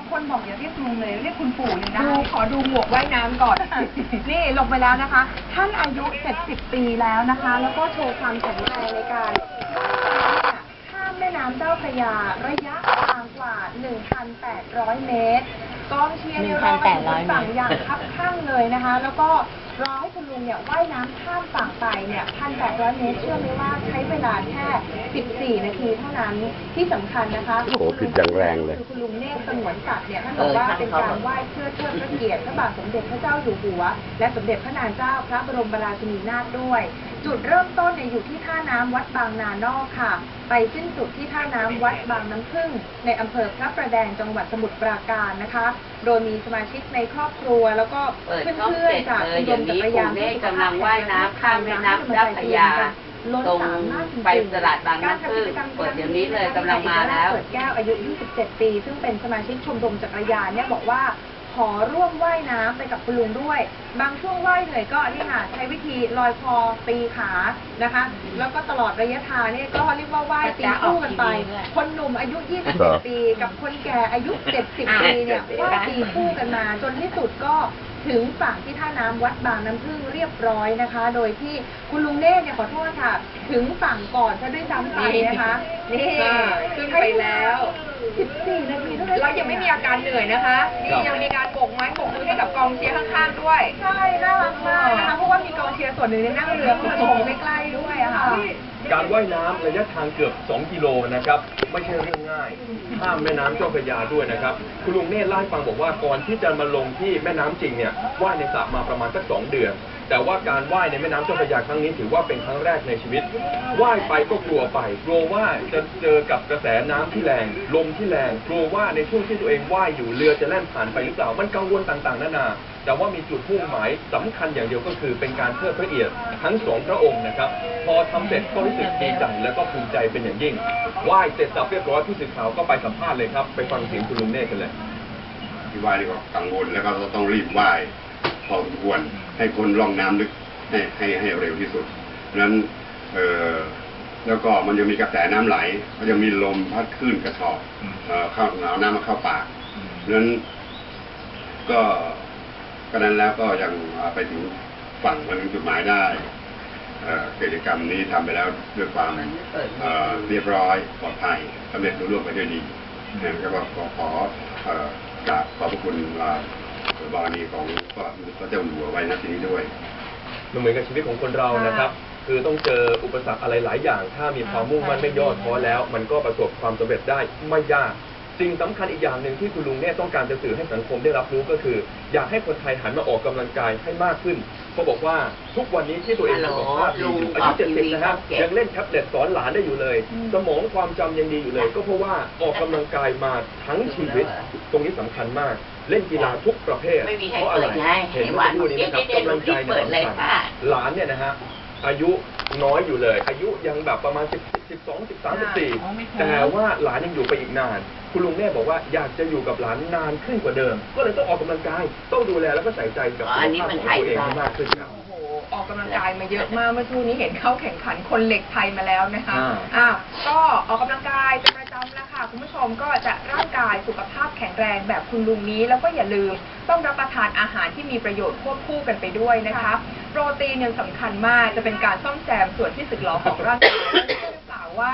างคนบอกอย่าเรียกลุงเลยเรียกคุณปู่ยังได้ดูขอดูหมวกว่ายน้ำก่อน นี่ลงไปแล้วนะคะ ท่านอายุ 70 ปีแล้วนะคะ แล้วก็โชว์ความแข็งแรงในการข้ามแม่น้ำเจ้าพระยาระยะทางกว่า 1,800 เมตรกองเชียร์เนี่ยรอกันอยู่บนฝั่งอย่างคับข้างเลยนะคะ แล้วก็ รอให้คุณลุงเนี่ยว่ายน้ำข้ามฝั่งไปเนี่ย1,800 เมตรเชื่อไหมว่าใช้เวลาแค่ 14 นาทีเท่านั้นที่สำคัญนะคะโอ้โหผิดอย่างแรงเลย คือคุณลุงเนตรสงวนสัตว์เนี่ยท่านบอกว่าเป็นการไหว้เพื่อเทิดพระเกียรติพระบาทสมเด็จพระเจ้าอยู่หัว และสมเด็จพระนางเจ้าพระบรมราชินีนาถด้วย จุดเริ่มต้นเนี่ยอยู่ที่ท่าน้ำวัดบางนานอกค่ะ ไปสิ้นสุดที่ท่าน้ำวัดบางน้ำพึ่ง ในอำเภอพระประแดงจังหวัดสมุทรปราการนะคะ โดยมีสมาชิกในครอบครัวแล้วก็เปิดเพื่อนเจ็ดๆจากเลยชมรมจักรยานเดี๋ยวนี้ปู่เนตรกำลังว่ายน้ำข้ามแม่น้ำเจ้าพระยาล้นตรงสามารถไปตลาดบางน้ำพึ่งเปิดเดี๋ยวนี้เลยกำลังมาแล้ว เปิดแก้วอายุ 27 ปี ซึ่งเป็นสมาชิกชมรมจักรยานเนี่ยบอกว่า ขอร่วมว่ายน้ำไปกับคุณลุงด้วย บางช่วงว่ายเหนื่อยก็นี่ค่ะใช้วิธีลอยคอตีขานะคะ แล้วก็ตลอดระยะทางเนี่ยก็เรียกว่าว่ายตีคู่กันไป คนหนุ่มอายุ27ปี กับคนแก่อายุ 70 ปีเนี่ยว่ายตีคู่กันมาจนที่สุดก็ ถึงฝั่งที่ท่าน้ำวัดบางน้ำพึ่งเรียบร้อยนะคะ โดยที่คุณลุงเน่เนี่ยขอโทษค่ะ ถึงฝั่งก่อนซะด้วยซ้ำไปนะคะ นี่อ่าขึ้นไปแล้ว 14นาทีเท่านั้นเรายังไม่มีอาการเหนื่อยนะคะ นี่ยังมีการโบกไม้โบกมือให้กับกองเชียร์ข้างๆด้วย ใช่ น่ารักมากนะคะ เพราะว่ามีกองเชียร์ส่วนหนึ่งเนี่ยนั่งเรือเข้ามาชมใกล้ๆด้วยอะค่ะ การว่ายน้ำระยะทางเกือบ 2 กิโลนะครับ ไม่ใช่เรื่องง่าย ข้ามแม่น้ำเจ้าพระยาด้วยนะครับ คุณลุงเนตรเล่าให้ฟังบอกว่าก่อนที่จะมาลงที่แม่น้ำจริงเนี่ยว่ายในสระมาประมาณสักสองเดือน แต่ว่าการว่ายในแม่น้ำเจ้าพระยาครั้งนี้ถือว่าเป็นครั้งแรกในชีวิตว่ายไปก็กลัวไปกลัวว่าจะเจอกับกระแสน้ำที่แรงลมที่แรงกลัวว่าในช่วงที่ตัวเองว่ายอยู่เรือจะแล่นผ่านไปหรือเปล่ามันกังวลต่างๆนานา แต่ว่ามีจุดมุ่งหมายสำคัญอย่างเดียวก็คือเป็นการเทิดพระเกียรติทั้งสองพระองค์นะครับ พอทำเสร็จก็รู้สึกดีใจและก็ภูมิใจเป็นอย่างยิ่งไหว้เสร็จสับเรียบร้อยผู้สื่อข่าวก็ไปสัมภาษณ์เลยครับ ไปฟังเสียงคุณลุงเนตรกันเลยที่ว่ายนี่ก็กังวลแล้วก็ต้องรีบว่ายพอสมควรให้พ้นร่องน้ำลึกให้ให้ให้เร็วที่สุดนั้นเออแล้วก็มันยังมีกระแสน้ำไหลก็ยังมีลมพัดคลื่นกระชอกเอ่อเข้าเอาน้ำมาเข้าปากนั้นก็ ก็นั้นแล้วก็ยังอ่าไปถึงฝั่งมาถึงจุดหมายได้เอ่อกิจกรรมนี้ทำไปแล้วด้วยความเอ่อเรียบร้อยปลอดภัยสำเร็จรุ่ร่วงไปด้วยดีนะครับก็ขอขอเอ่อกราบขอบพระคุณอ่าบารมีของพระเจ้าอยู่หัวไว้ณที่นี้ด้วยมันเหมือนกับชีวิตของคนเรานะครับ คือต้องเจออุปสรรคอะไรหลายอย่าง ถ้ามีความมุ่งมั่นไม่ย่อท้อแล้ว มันก็ประสบความสำเร็จได้ไม่ยาก สิ่งสำคัญอีกอย่างหนึ่งที่คุณลุงเนี่ยต้องการจะสื่อให้สังคมได้รับรู้ก็คือ อยากให้คนไทยหันมาออกกำลังกายให้มากขึ้นเขาบอกว่าทุกวันนี้ที่ตัวเองสุขภาพดีอยู่อายุเจ็ดสิบนะครับยังเล่นแท็บเล็ตสอนหลานได้อยู่เลย สมองความจำยังดีอยู่เลย ก็เพราะว่าออกกำลังกายมาทั้งชีวิต ตรงนี้สำคัญมาก เล่นกีฬาทุกประเภทไม่มีใครเพราะอะไรเปิดให้เห็นให้เมื่อวาสัดกครู่นี้นะครับเดี๋ยวๆกำลังใจเปิเนี่ยดเลยสำคัญค่ะหลานเนี่ยนะฮะ อายุน้อยอยู่เลย อายุยังแบบประมาณ 10 12 13 14แต่ว่าหลานยังอยู่ไปอีกนาน คุณลุงแม่บอกว่าอยากจะอยู่กับหลานนานขึ้นกว่าเดิม ก็เลยต้องออกกำลังกาย ต้องดูแลแล้วก็ใส่ใจกับอ๋อสุอัขนนี้ภาพมันของตัวเองไทยให้มากขึ้นครับ โอ้โห ออกกำลังกายมาเยอะมาก เมื่อช่วงนี้เห็นเข้าแข่งขันคนเหล็กไทยมาแล้วนะคะอ่าอ่าก็ออกกำลังกายเป็นประจำแล้วค่ะ คุณผู้ชมก็จะร่างกายสุขภาพแข็งแรงแบบคุณลุงนี้ แล้วก็อย่าลืมต้องรับประทานอาหารที่ มีประโยชน์ควบคู่กันไปด้วยนะคะ โปรตีนยังสำคัญมากจะเป็นการซ่อมแซมส่วนที่สึกหรอของร่างกายเชื่อหรือเปล่าว่า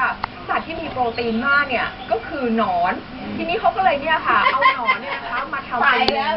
สัตว์ที่มีโปรตีนมากเนี่ยก็คือหนอน ทีนี้เขาก็เลยเนี่ยค่ะ เอาหนอนเนี่ยนะคะมาทำเป็นเมนู